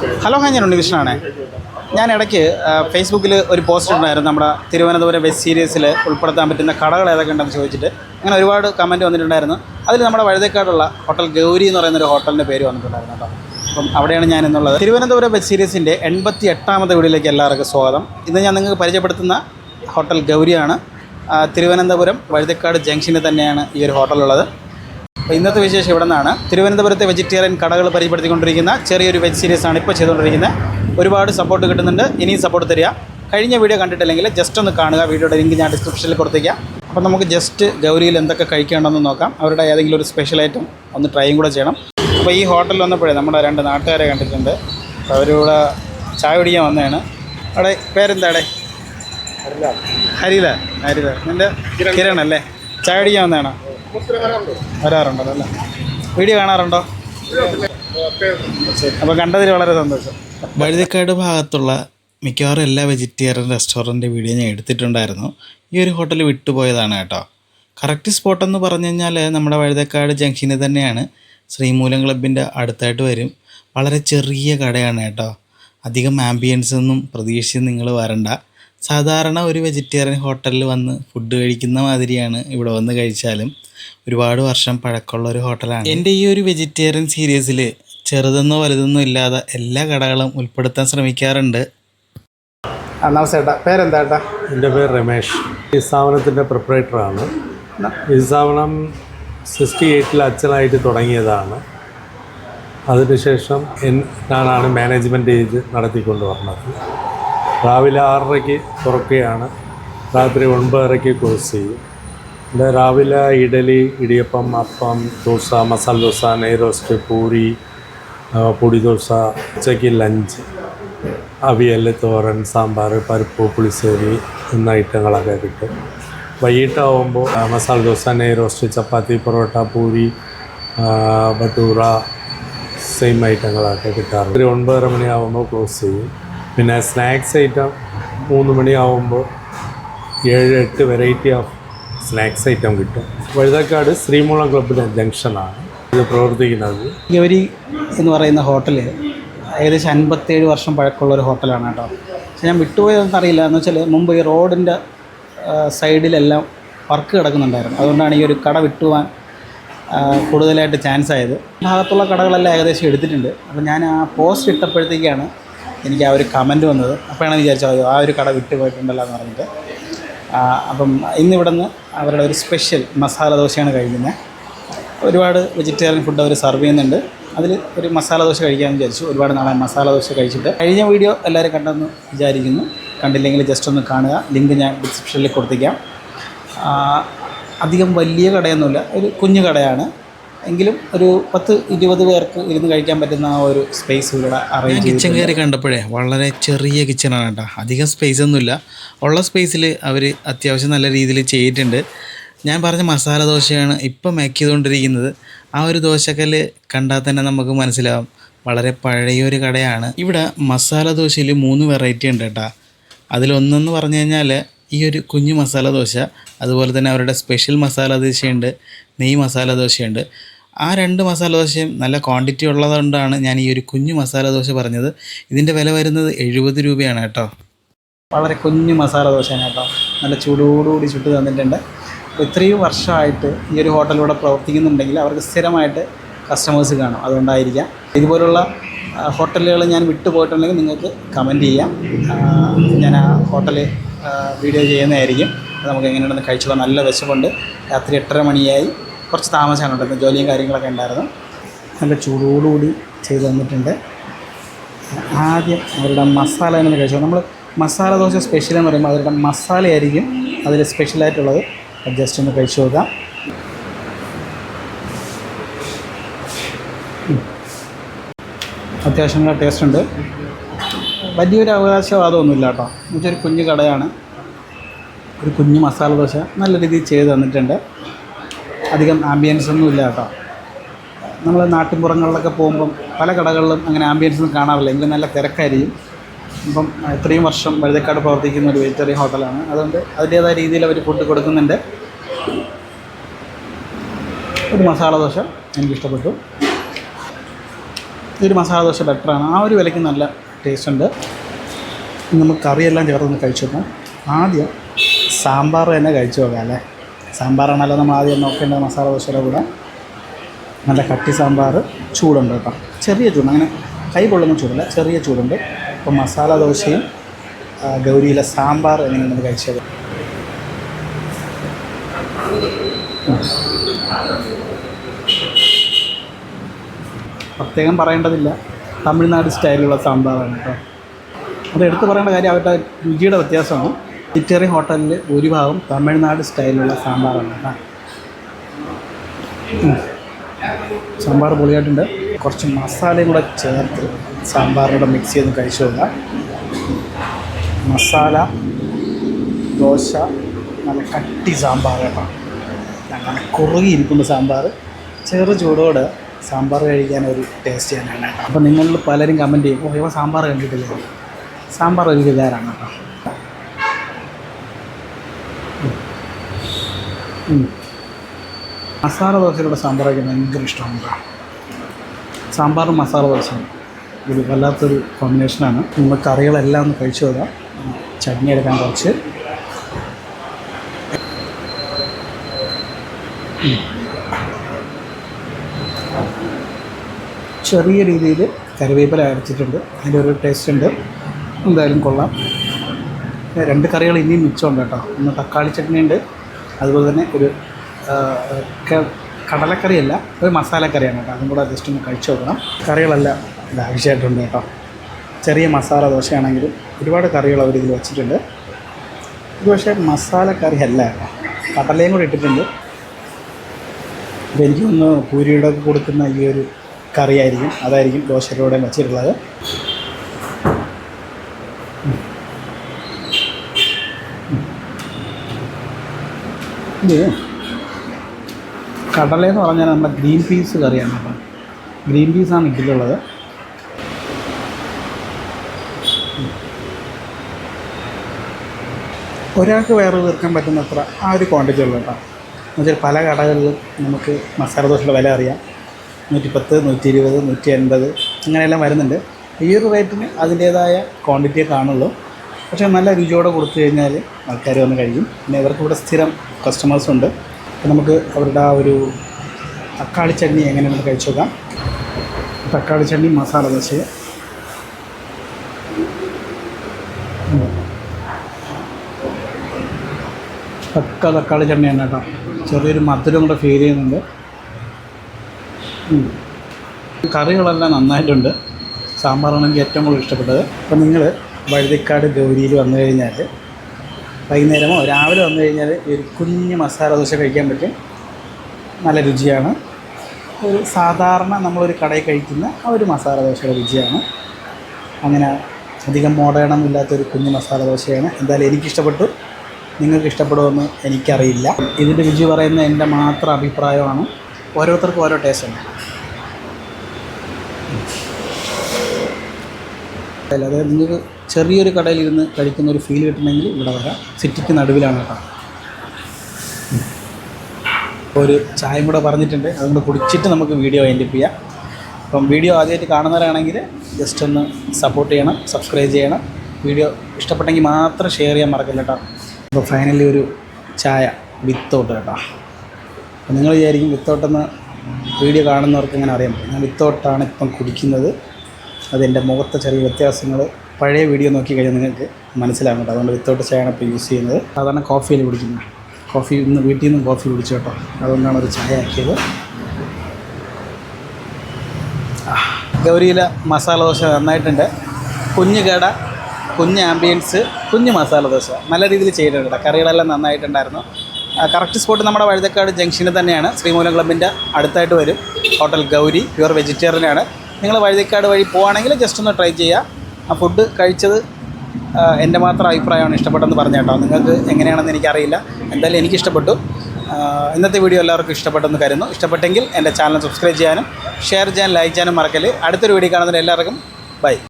Hello hi ഞാൻ ഉണ്ണികൃഷ്ണനാണ് ഞാൻ ഇടയ്ക്ക് ഫേസ്ബുക്കിൽ ഒരു പോസ്റ്റ് ഉണ്ടായിരുന്നു നമ്മുടെ തിരുവനന്തപുരം വെസ്റ്റ് സീരീസിൽ ഉൾപ്പെടുത്താൻ പറ്റുന്ന കടകൾ ഏതൊക്കെ ഉണ്ടെന്ന് ചോദിച്ചിട്ട്. അങ്ങനെ ഒരുപാട് കമന്റ് വന്നിട്ടുണ്ടായിരുന്നു. അതിൽ നമ്മുടെ വഴുതേക്കാടുള്ള ഹോട്ടൽ ഗൗരി എന്ന് പറയുന്ന ഒരു ഹോട്ടലിന്റെ പേര് വന്നിട്ടുണ്ടായിരുന്നു കേട്ടോ. അപ്പം അവിടെയാണ് ഞാൻ എന്നുള്ളത് തിരുവനന്തപുരം വെസ്റ്റ് സീരീസിന്റെ എൺപത്തി എട്ടാമത്തെ വീടിലേക്ക് എല്ലാവർക്കും സ്വാഗതം. ഇന്ന് ഞാൻ നിങ്ങൾക്ക് പരിചയപ്പെടുത്തുന്ന ഹോട്ടൽ ഗൗരിയാണ്. തിരുവനന്തപുരം വഴുതക്കാട് ജംഗ്ഷനിൽ തന്നെയാണ് ഈ ഒരു ഹോട്ടലുള്ളത് ഇന്നത്തെ വിശേഷം ഇവിടെ നിന്നാണ് തിരുവനന്തപുരത്തെ വെജിറ്റേറിയൻ കടകൾ പരിചയപ്പെടുത്തിക്കൊണ്ടിരിക്കുന്ന ചെറിയൊരു വെജ് സീരീസ് ആണ് ഇപ്പോൾ ചെയ്തുകൊണ്ടിരിക്കുന്നത്. ഒരുപാട് സപ്പോർട്ട് കിട്ടുന്നുണ്ട്. ഇനിയും സപ്പോർട്ട് തരിക. കഴിഞ്ഞ വീഡിയോ കണ്ടിട്ടില്ലെങ്കിൽ ജസ്റ്റ് ഒന്ന് കാണുക. വീഡിയോയുടെ ലിങ്ക് ഞാൻ ഡിസ്ക്രിപ്ഷനിൽ കൊടുത്തേക്കാം. അപ്പോൾ നമുക്ക് ജസ്റ്റ് ഗൗരിയിൽ എന്തൊക്കെ കഴിക്കേണ്ടെന്ന് നോക്കാം. അവരുടെ ഏതെങ്കിലും ഒരു സ്പെഷ്യൽ ഐറ്റം ഒന്ന് ട്രൈയും കൂടെ ചെയ്യണം. അപ്പോൾ ഈ ഹോട്ടലിൽ വന്നപ്പോഴേ നമ്മുടെ രണ്ട് നാട്ടുകാരെ കണ്ടിട്ടുണ്ട്. അവരിവിടെ ചായ കുടിക്കാൻ വന്നതാണ്. അവിടെ പേരെന്താടെ? ഹരില ഹരില നിന്റെ കിരൺ അല്ലേ? ചായ കുടിക്കാൻ വന്നതാണോ? വരാറുണ്ടല്ലോ അല്ലേ? വീഡിയോ കാണാറുണ്ടോ? അപ്പൊ അപ്പോൾ കണ്ടതിൽ വളരെ സന്തോഷം. വഴുതക്കാട് ഭാഗത്തുള്ള മിക്കവാറും എല്ലാ വെജിറ്റേറിയൻ റെസ്റ്റോറന്റ് വീഡിയോ ഞാൻ എടുത്തിട്ടുണ്ടായിരുന്നു. ഈ ഒരു ഹോട്ടൽ വിട്ടുപോയതാണ് കേട്ടോ. കറക്റ്റ് സ്പോട്ട് എന്ന് പറഞ്ഞു കഴിഞ്ഞാൽ നമ്മുടെ വഴുതക്കാട് ജംഗ്ഷനിൽ തന്നെയാണ്. ശ്രീമൂലം ക്ലബിന്റെ അടുത്തായിട്ട് വരും. വളരെ ചെറിയ കടയാണ് കേട്ടോ. അധികം ആംബിയൻസ് ഒന്നും പ്രതീക്ഷിച്ച് നിങ്ങൾ വരണ്ട. സാധാരണ ഒരു വെജിറ്റേറിയൻ ഹോട്ടലിൽ വന്ന് ഫുഡ് കഴിക്കുന്ന മാതിരിയാണ് ഇവിടെ വന്ന് കഴിച്ചാലും ഒരുപാട് വർഷം പഴക്കമുള്ള ഒരു ഹോട്ടലാണ് എന്റെ ഈ ഒരു വെജിറ്റേറിയൻ സീരീസിൽ ചെറുതെന്നോ വലുതെന്നോ ഇല്ലാതെ എല്ലാ കടകളും ഉൾപ്പെടുത്താൻ ശ്രമിക്കാറുണ്ട്. നമസ്തേ ഏട്ടാ പേരെന്താ ഏട്ടാ എന്റെ പേര് രമേഷ്. ഈ സ്ഥാപനത്തിന്റെ പ്രിപ്പറേറ്ററാണ്. ഈ സ്ഥാപനം സിക്സ്റ്റി എയ്റ്റിൽ അച്ഛനായിട്ട് തുടങ്ങിയതാണ്. അതിനുശേഷം എൻ ഞാനാണ് മാനേജ്മെന്റ് ചെയ്ത് നടത്തിക്കൊണ്ട് വന്നത്. രാവിലെ ആറരയ്ക്ക് തുറക്കുകയാണ്. രാത്രി ഒൻപതരയ്ക്ക് ക്ലോസ് ചെയ്യും. ഇവിടെ രാവിലെ ഇഡലി ഇടിയപ്പം അപ്പം ദോശ മസാല ദോശ നെയ് റോസ്റ്റ് പൂരി പൊടി ദോശ ഉച്ചയ്ക്ക് ലഞ്ച് അവിയൽ തോരൻ സാമ്പാർ പരിപ്പ് പുളിശ്ശേരി എന്ന ഐറ്റങ്ങളൊക്കെ കിട്ടും. വൈകിട്ടാവുമ്പോൾ മസാല ദോശ നെയ് റോസ്റ്റ് ചപ്പാത്തി പൊറോട്ട പൂരി ബട്ടൂറ സെയിം ഐറ്റങ്ങളൊക്കെ കിട്ടാറുണ്ട്. ഒരു ഒൻപതര മണിയാവുമ്പോൾ ക്ലോസ് ചെയ്യും. പിന്നെ സ്നാക്സ് ഐറ്റം മൂന്ന് മണിയാവുമ്പോൾ ഏഴ് എട്ട് വെറൈറ്റി ഓഫ് സ്നാക്സ് ഐറ്റം കിട്ടും. വഴുതക്കാട് ശ്രീമൂളം ക്ലബിന്റെ ജംഗ്ഷനാണ് ഇത് പ്രവർത്തിക്കുന്നത്. ഗൗരി എന്ന് പറയുന്ന ഹോട്ടൽ ഏകദേശം അൻപത്തേഴ് വർഷം പഴക്കമുള്ള ഒരു ഹോട്ടലാണ് കേട്ടോ. പക്ഷെ ഞാൻ വിട്ടുപോയതെന്ന് അറിയില്ല. എന്ന് വെച്ചാൽ മുമ്പ് ഈ റോഡിന്റെ സൈഡിലെല്ലാം വർക്ക് കിടക്കുന്നുണ്ടായിരുന്നു. അതുകൊണ്ടാണ് ഈ ഒരു കട വിട്ടുപോകാൻ കൂടുതലായിട്ട് ചാൻസ് ആയത് ഭാഗത്തുള്ള കടകളെല്ലാം ഏകദേശം എടുത്തിട്ടുണ്ട്. അപ്പോൾ ഞാൻ ആ പോസ്റ്റ് ഇട്ടപ്പോഴത്തേക്കാണ് എനിക്ക് ആ ഒരു കമന്റ് വന്നത്. അപ്പോഴാണ് വിചാരിച്ചത് ആ ഒരു കട വിട്ടു പോയിട്ടുണ്ടല്ലോ എന്ന് പറഞ്ഞിട്ട്. അപ്പം ഇന്നിവിടെ നിന്ന് അവരുടെ ഒരു സ്പെഷ്യൽ മസാല ദോശയാണ് കഴിക്കുന്നത്. ഒരുപാട് വെജിറ്റേറിയൻ ഫുഡ് അവർ സെർവ് ചെയ്യുന്നുണ്ട്. അതിൽ ഒരു മസാല ദോശ കഴിക്കാമെന്ന് വിചാരിച്ചു. ഒരുപാട് നാളെ മസാല ദോശ കഴിച്ചിട്ട്. കഴിഞ്ഞ വീഡിയോ എല്ലാവരും കണ്ടെന്ന് വിചാരിക്കുന്നു. കണ്ടില്ലെങ്കിൽ ജസ്റ്റ് ഒന്ന് കാണുക. ലിങ്ക് ഞാൻ ഡിസ്ക്രിപ്ഷനിൽ കൊടുത്തേക്കാം. അധികം വലിയ കടയൊന്നുമില്ല. ഒരു കുഞ്ഞു കടയാണ്. എങ്കിലും ഒരു പത്ത് ഇരുപത് പേർക്ക് ഇരുന്ന് കഴിക്കാൻ പറ്റുന്ന ആ ഒരു സ്പേസ് ഇവിടെ അറേഞ്ച് കിച്ചൺ കയറി കണ്ടപ്പോഴേ വളരെ ചെറിയ കിച്ചണാണ് കേട്ടോ. അധികം സ്പേസ് ഒന്നുമില്ല. ഉള്ള സ്പേസിൽ അവർ അത്യാവശ്യം നല്ല രീതിയിൽ ചെയ്തിട്ടുണ്ട്. ഞാൻ പറഞ്ഞ മസാല ദോശയാണ് ഇപ്പം മേക്ക് ചെയ്തുകൊണ്ടിരിക്കുന്നത്. ആ ഒരു ദോശക്കല്ല് കണ്ടാൽ തന്നെ നമുക്ക് മനസ്സിലാവും. വളരെ പഴയൊരു കടയാണ്. ഇവിടെ മസാല ദോശയിൽ മൂന്ന് വെറൈറ്റി ഉണ്ട് കേട്ടോ. അതിലൊന്നെന്ന് പറഞ്ഞു കഴിഞ്ഞാൽ ഈ ഒരു കുഞ്ഞു മസാല ദോശ അതുപോലെ തന്നെ അവരുടെ സ്പെഷ്യൽ മസാല ദോശയുണ്ട്. നെയ് മസാല ദോശയുണ്ട്. ആ രണ്ട് മസാല ദോശയും നല്ല ക്വാണ്ടിറ്റി ഉള്ളതുകൊണ്ടാണ് ഞാൻ ഈ ഒരു കുഞ്ഞു മസാല ദോശ പറഞ്ഞത്. ഇതിന്റെ വില വരുന്നത് എഴുപത് രൂപയാണ് കേട്ടോ. വളരെ കുഞ്ഞു മസാല ദോശയാണ് കേട്ടോ. നല്ല ചൂടോടുകൂടി ചുട്ട് തന്നിട്ടുണ്ട്. ഇത്രയും വർഷമായിട്ട് ഈ ഒരു ഹോട്ടലിലൂടെ പ്രവർത്തിക്കുന്നുണ്ടെങ്കിൽ അവർക്ക് സ്ഥിരമായിട്ട് കസ്റ്റമേഴ്സ് കാണും. അതുകൊണ്ടായിരിക്കാം. ഇതുപോലുള്ള ഹോട്ടലുകൾ ഞാൻ വിട്ടുപോയിട്ടുണ്ടെങ്കിൽ നിങ്ങൾക്ക് കമന്റ് ചെയ്യാം. ഞാൻ ആ ഹോട്ടൽ വീഡിയോ ചെയ്യുന്നതായിരിക്കും. നമുക്ക് എങ്ങനെയുണ്ടെന്ന് കഴിച്ചുള്ള നല്ല വിശപ്പുണ്ട്. രാത്രി എട്ടര മണിയായി. കുറച്ച് താമസമാണ് ഉണ്ടായിരുന്നത് ജോലിയും കാര്യങ്ങളൊക്കെ ഉണ്ടായിരുന്നു. നല്ല ചൂടോടുകൂടി ചെയ്ത് തന്നിട്ടുണ്ട്. ആദ്യം അവരുടെ മസാല തന്നെ കഴിച്ചു? നമ്മൾ മസാല ദോശ സ്പെഷ്യൽ എന്ന് പറയുമ്പോൾ അവരുടെ മസാലയായിരിക്കും അതിൽ സ്പെഷ്യലായിട്ടുള്ളത് ജസ്റ്റ് ഒന്ന് കഴിച്ചു നോക്കാം. അത്യാവശ്യം നല്ല ടേസ്റ്റ് ഉണ്ട്. വലിയൊരു അവകാശവാദമൊന്നുമില്ല കേട്ടോ. എന്നുവെച്ചാൽ ഒരു കുഞ്ഞു കടയാണ്. ഒരു കുഞ്ഞു മസാല ദോശ നല്ല രീതിയിൽ ചെയ്ത് തന്നിട്ടുണ്ട്. അധികം ആംബിയൻസ് ഒന്നും ഇല്ല കേട്ടോ. നമ്മൾ നാട്ടിൻപുറങ്ങളിലൊക്കെ പോകുമ്പം പല കടകളിലും അങ്ങനെ ആംബിയൻസ് ഒന്നും കാണാറില്ല. എങ്കിലും നല്ല തിരക്കായിരിക്കും. ഇപ്പം ഇത്രയും വർഷം വഴുതക്കാട് പ്രവർത്തിക്കുന്ന ഒരു വെജിറ്റേറിയൻ ഹോട്ടലാണ്. അതുകൊണ്ട് അതിന്റേതായ രീതിയിൽ അവർ ഫുഡ് കൊടുക്കുന്നുണ്ട്. ഒരു മസാല ദോശ എനിക്കിഷ്ടപ്പെട്ടു. ഇതൊരു മസാല ദോശ ബെറ്ററാണ് ആ ഒരു വിലയ്ക്ക് നല്ല ടേസ്റ്റ് ഉണ്ട്. നമുക്ക് കറിയെല്ലാം ചേർത്തൊന്ന് കഴിച്ചു നോക്കാം. ആദ്യം സാമ്പാർ തന്നെ കഴിച്ചു നോക്കാം അല്ലേ? സാമ്പാറാണല്ലോ നമ്മൾ ആദ്യം നോക്കേണ്ടത് മസാല ദോശയുടെ കൂടെ. നല്ല കട്ടി സാമ്പാർ ചൂടുണ്ട് കേട്ടോ. ചെറിയ ചൂട് അങ്ങനെ കൈ കൊള്ളുന്ന ചൂടല്ല ചെറിയ ചൂടുണ്ട്. അപ്പോൾ മസാല ദോശയും ഗൗരിയിലെ സാമ്പാർ എങ്ങനെയാണെന്ന് കഴിച്ചത്? പ്രത്യേകം പറയേണ്ടതില്ല. തമിഴ്നാട് സ്റ്റൈലിലുള്ള സാമ്പാറാണ് കേട്ടോ. അത് എടുത്തു പറയേണ്ട കാര്യം അവരുടെ രുചിയുടെ വ്യത്യാസമാണ്. ഇറ്ററി ഹോട്ടലിൽ ഭൂരിഭാഗം തമിഴ്നാട് സ്റ്റൈലുള്ള സാമ്പാറാണ് കേട്ടോ. സാമ്പാർ പൊളിയായിട്ടുണ്ട്. കുറച്ച് മസാലയും കൂടെ ചേർത്ത് സാമ്പാറിനോട് മിക്സ് ചെയ്ത് കഴിച്ചു നോക്കാം മസാല ദോശ നല്ല കട്ടി സാമ്പാർ കേട്ടോ. അങ്ങനെ കുറുകിയിരിക്കുന്ന സാമ്പാർ ചെറു ചൂടോടെ സാമ്പാർ കഴിക്കാൻ ഒരു ടേസ്റ്റ് കേട്ടോ. അപ്പോൾ നിങ്ങളിൽ പലരും കമന്റ് ചെയ്യും ഓ ഇവ സാമ്പാർ കണ്ടിട്ടില്ല സാമ്പാർ ഒരു വികാരമാണ് കേട്ടോ? മസാല ദോശയുടെ സാമ്പാർ കഴിക്കാൻ ഭയങ്കര ഇഷ്ടമാണ് സാമ്പാറും മസാല ദോശയും. ഒരു വല്ലാത്തൊരു കോമ്പിനേഷനാണ് നമ്മൾ കറികളെല്ലാം ഒന്ന് കഴിച്ചു വരാം ചട്നി എടുക്കാൻ കുറച്ച്. ചെറിയ രീതിയിൽ കറിവേപ്പില അരച്ചിട്ടുണ്ട് അതിന്റെ ഒരു ടേസ്റ്റ് ഉണ്ട്. എന്തായാലും കൊള്ളാം. രണ്ട് കറികൾ ഇനിയും മിച്ചമുണ്ട് കേട്ടോ. ഒന്ന് തക്കാളി ചട്നി ഉണ്ട് അതുപോലെ തന്നെ ഒരു കടലക്കറിയല്ല ഒരു മസാലക്കറിയാണ് കേട്ടോ. അതും കൂടെ ജസ്റ്റ് ഒന്ന് കഴിച്ചു നോക്കണം. കറികളെല്ലാം ലാവിഷായിട്ടുണ്ട് കേട്ടോ. ചെറിയ മസാല ദോശയാണെങ്കിലും ഒരുപാട് കറികൾ അവർ ഇതിൽ വെച്ചിട്ടുണ്ട്. ഇത് പക്ഷേ മസാലക്കറി അല്ല കടലയും കൂടെ ഇട്ടിട്ടുണ്ട്. അപ്പോൾ എനിക്കൊന്ന് പൂരിയുടെ കൊടുക്കുന്ന ഈ ഒരു കറിയായിരിക്കും അതായിരിക്കും ദോശയിലൂടെ വെച്ചിട്ടുള്ളത്. ഇത് കടലയെന്ന് പറഞ്ഞാൽ നമ്മുടെ ഗ്രീൻ പീസ് കറിയാണ് കേട്ടോ. ഗ്രീൻ പീസാണ് ഇതിലുള്ളത്. ഒരാൾക്ക് വേറെ തീർക്കാൻ പറ്റുന്ന അത്ര ആ ഒരു ക്വാണ്ടിറ്റി ഉള്ളു കേട്ടോ. പല കടകളിലും നമുക്ക് മസാല ദോശയുടെ വില അറിയാം. നൂറ്റിപ്പത്ത് നൂറ്റി ഇരുപത് നൂറ്റി എൺപത് അങ്ങനെയെല്ലാം വരുന്നുണ്ട്. ഈ ഒരു റേറ്റിന് അതിന്റേതായ ക്വാണ്ടിറ്റിയെ കാണുള്ളൂ. പക്ഷേ നല്ല രുചിയോടെ കൊടുത്തു കഴിഞ്ഞാൽ ആൾക്കാർ വന്ന് കഴിക്കും. പിന്നെ ഇവർക്ക് ഇവിടെ സ്ഥിരം കസ്റ്റമേഴ്സ് ഉണ്ട്. അപ്പോൾ നമുക്ക് അവരുടെ ആ ഒരു തക്കാളി ചട്നി എങ്ങനെ നമുക്ക് കഴിച്ചു നോക്കാം. തക്കാളി ചട്നി മസാല ദോശ. പക്ക തക്കാളി ചട്നിയാണ് കേട്ടോ. ചെറിയൊരു മധുരം കൂടെ ഫീൽ ചെയ്യുന്നുണ്ട്. കറികളെല്ലാം നന്നായിട്ടുണ്ട്. സാമ്പാറാണ് എനിക്ക് ഏറ്റവും കൂടുതൽ ഇഷ്ടപ്പെട്ടത്. അപ്പോൾ നിങ്ങൾ വഴുതിക്കാട് ഗൗരിയിൽ വന്നു കഴിഞ്ഞാൽ വൈകുന്നേരമോ? രാവിലെ വന്നു കഴിഞ്ഞാൽ ഒരു കുഞ്ഞ് മസാല ദോശ കഴിക്കാൻ പറ്റും. നല്ല രുചിയാണ്. ഒരു സാധാരണ നമ്മളൊരു കടയിൽ കഴിക്കുന്ന ആ ഒരു മസാല ദോശയുടെ രുചിയാണ്. അങ്ങനെ അധികം മോഡേണം ഇല്ലാത്തൊരു കുഞ്ഞു മസാല ദോശയാണ്. എന്തായാലും എനിക്കിഷ്ടപ്പെട്ടു. നിങ്ങൾക്ക് ഇഷ്ടപ്പെടുമെന്ന് എനിക്കറിയില്ല. ഇതിന്റെ രുചി പറയുന്ന എന്റെ മാത്രം അഭിപ്രായമാണ്. ഓരോരുത്തർക്കും ഓരോ ടേസ്റ്റ് അതായത് നിങ്ങൾക്ക് ചെറിയൊരു കടയിൽ ഇരുന്ന് കഴിക്കുന്ന ഒരു ഫീൽ കിട്ടണമെങ്കിൽ ഇവിടെ വരാം. സിറ്റിക്ക് നടുവിലാണ് കേട്ടോ. ഒരു ചായയും കൂടെ പറഞ്ഞിട്ടുണ്ട്. അതുകൊണ്ട് കുടിച്ചിട്ട് നമുക്ക് വീഡിയോ വൈൻഡപ്പ് ചെയ്യാം. അപ്പം വീഡിയോ ആദ്യമായിട്ട് കാണുന്നവരാണെങ്കിൽ ജസ്റ്റ് ഒന്ന് സപ്പോർട്ട് ചെയ്യണം സബ്സ്ക്രൈബ് ചെയ്യണം. വീഡിയോ ഇഷ്ടപ്പെട്ടെങ്കിൽ മാത്രം ഷെയർ ചെയ്യാൻ മറക്കില്ല കേട്ടോ. അപ്പോൾ ഫൈനലി ഒരു ചായ വിത്തൗട്ട് കേട്ടോ. അപ്പോൾ നിങ്ങൾ വിചാരിക്കും വിത്തൗട്ടെന്ന് വീഡിയോ കാണുന്നവർക്ക് ഇങ്ങനെ അറിയാം ഞാൻ വിത്തൗട്ടാണ് ഇപ്പം കുടിക്കുന്നത്. അതെന്റെ മുഖത്തെ ചെറിയ വ്യത്യാസങ്ങൾ പഴയ വീഡിയോ നോക്കി കഴിഞ്ഞാൽ നിങ്ങൾക്ക് മനസ്സിലാകും അതുകൊണ്ട് വിത്തൗട്ട് ചായയാണ് ഇപ്പോൾ യൂസ് ചെയ്യുന്നത്. സാധാരണ കോഫിയിൽ കുടിക്കുന്നത് കോഫി ഇന്ന് വീട്ടിൽ നിന്നും കോഫി കുടിച്ചു കേട്ടോ. അതുകൊണ്ടാണ് ഒരു ചായ ആക്കിയത്. ഗൗരിയിലെ മസാല ദോശ നന്നായിട്ടുണ്ട്. കുഞ്ഞു കട കുഞ്ഞ് ആംബിയൻസ് കുഞ്ഞ് മസാല ദോശ. നല്ല രീതിയിൽ ചെയ്തിട്ടുണ്ട് കറികളെല്ലാം നന്നായിട്ടുണ്ടായിരുന്നു. കറക്റ്റ് സ്പോട്ട് നമ്മുടെ വഴുതക്കാട് ജംഗ്ഷനിൽ തന്നെയാണ്. ശ്രീമൂലം ക്ലബിന്റെ അടുത്തായിട്ട് വരും. ഹോട്ടൽ ഗൗരി പ്യുവർ വെജിറ്റേറിയനാണ് നിങ്ങൾ വഴുതിക്കാട് വഴി പോവുകയാണെങ്കിൽ ജസ്റ്റ് ഒന്ന് ട്രൈ ചെയ്യുക ആ ഫുഡ് കഴിച്ചത് എന്റെ മാത്രം അഭിപ്രായമാണ് ഇഷ്ടപ്പെട്ടെന്ന് പറഞ്ഞു കേട്ടോ. നിങ്ങൾക്ക് എങ്ങനെയാണെന്ന് എനിക്കറിയില്ല. എന്തായാലും എനിക്കിഷ്ടപ്പെട്ടു ഇന്നത്തെ വീഡിയോ എല്ലാവർക്കും ഇഷ്ടപ്പെട്ടെന്ന് കരുതുന്നു. ഇഷ്ടപ്പെട്ടെങ്കിൽ എന്റെ ചാനൽ സബ്സ്ക്രൈബ് ചെയ്യാനും ഷെയർ ചെയ്യാനും ലൈക്ക് ചെയ്യാനും മറക്കൽ അടുത്തൊരു വീഡിയോ കാണുന്നതിന് എല്ലാവർക്കും ബൈ